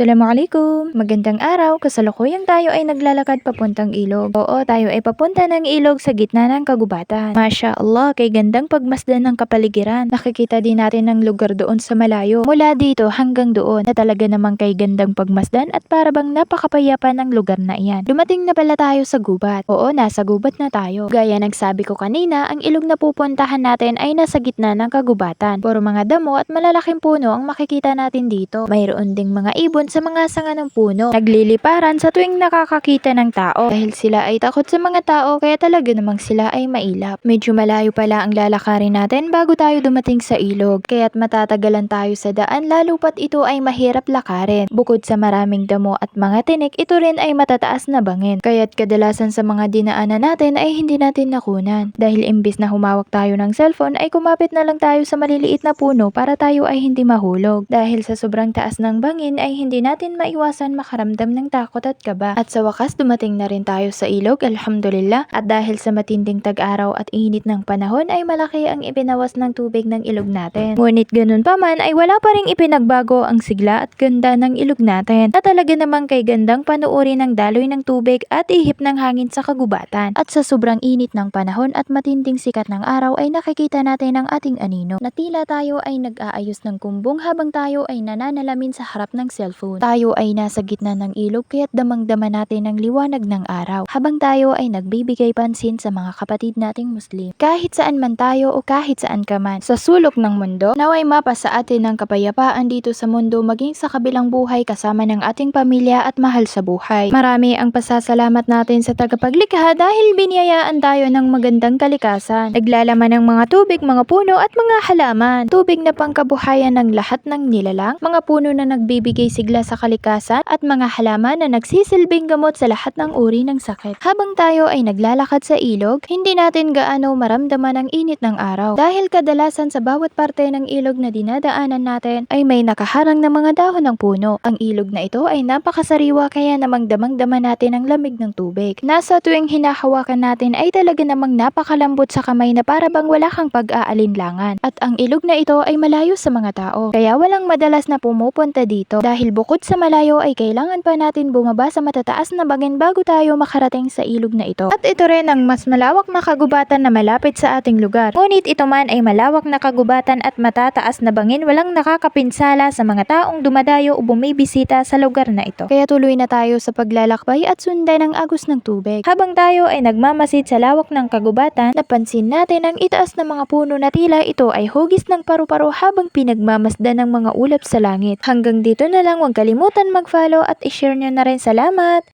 Assalamualaikum! Magandang araw! Kasalukuyang tayo ay naglalakad papuntang ilog. Oo, tayo ay papunta ng ilog sa gitna ng kagubatan. Masya Allah, kay gandang pagmasdan ng kapaligiran. Nakikita din natin ang lugar doon sa malayo. Mula dito hanggang doon na talaga namang kay gandang pagmasdan at para bang napakapayapa ng lugar na iyan. Dumating na pala tayo sa gubat. Oo, nasa gubat na tayo. Gaya ng sabi ko kanina, ang ilog na pupuntahan natin ay nasa gitna ng kagubatan. Puro mga damo at malalaking puno ang makikita natin dito. Mayroon ding mga ibon sa mga sanga ng puno. Nagliliparan sa tuwing nakakakita ng tao. Dahil sila ay takot sa mga tao kaya talaga namang sila ay mailap. Medyo malayo pala ang lalakarin natin bago tayo dumating sa ilog. Kaya't matatagalan tayo sa daan lalo pat ito ay mahirap lakarin. Bukod sa maraming damo at mga tinik, ito rin ay matataas na bangin. Kaya't kadalasan sa mga dinaanan natin ay hindi natin nakunan. Dahil imbis na humawak tayo ng cellphone ay kumapit na lang tayo sa maliliit na puno para tayo ay hindi mahulog. Dahil sa sobrang taas ng bangin ay hindi natin maiwasan makaramdam ng takot at kaba. At sa wakas dumating na rin tayo sa ilog, alhamdulillah. At dahil sa matinding tag-araw at init ng panahon ay malaki ang ibinawas ng tubig ng ilog natin. Ngunit ganun pa man ay wala pa rin ipinagbago ang sigla at ganda ng ilog natin na talaga namang kay gandang panuuri ng daloy ng tubig at ihip ng hangin sa kagubatan. At sa sobrang init ng panahon at matinding sikat ng araw ay nakikita natin ang ating anino na tila tayo ay nag-aayos ng kumbong habang tayo ay nananalamin sa harap ng cellphone. Tayo ay nasa gitna ng ilog kaya't damang-dama natin ang liwanag ng araw habang tayo ay nagbibigay pansin sa mga kapatid nating Muslim. Kahit saan man tayo o kahit saan ka man sa sulok ng mundo, naway mapa sa atin ng kapayapaan dito sa mundo maging sa kabilang buhay kasama ng ating pamilya at mahal sa buhay. Marami ang pasasalamat natin sa tagapaglikha dahil biniyayaan tayo ng magandang kalikasan. Naglalaman ng mga tubig, mga puno at mga halaman. Tubig na pangkabuhayan ng lahat ng nilalang, mga puno na nagbibigay sigla sa kalikasan at mga halaman na nagsisilbing gamot sa lahat ng uri ng sakit. Habang tayo ay naglalakad sa ilog, hindi natin gaano maramdaman ang init ng araw dahil kadalasan sa bawat parte ng ilog na dinadaanan natin ay may nakaharang na mga dahon ng puno. Ang ilog na ito ay napakasariwa kaya namang damang-dama natin ang lamig ng tubig. Nasa tuwing hinahawakan natin ay talaga namang napakalambot sa kamay na para bang wala kang pag-aalinlangan. At ang ilog na ito ay malayo sa mga tao. Kaya walang madalas na pumupunta dito dahil bukod sa malayo ay kailangan pa natin bumaba sa matataas na bangin bago tayo makarating sa ilog na ito. At ito rin ang mas malawak na kagubatan na malapit sa ating lugar. Ngunit ito man ay malawak na kagubatan at matataas na bangin walang nakakapinsala sa mga taong dumadayo o bumibisita sa lugar na ito. Kaya tuloy na tayo sa paglalakbay at sundan ang agos ng tubig. Habang tayo ay nagmamasid sa lawak ng kagubatan, napansin natin ang itaas na mga puno na tila ito ay hugis ng paru-paro habang pinagmamasdan ng mga ulap sa langit. Hanggang dito na lang huwag kalimutan mag-follow at i-share nyo na rin. Salamat!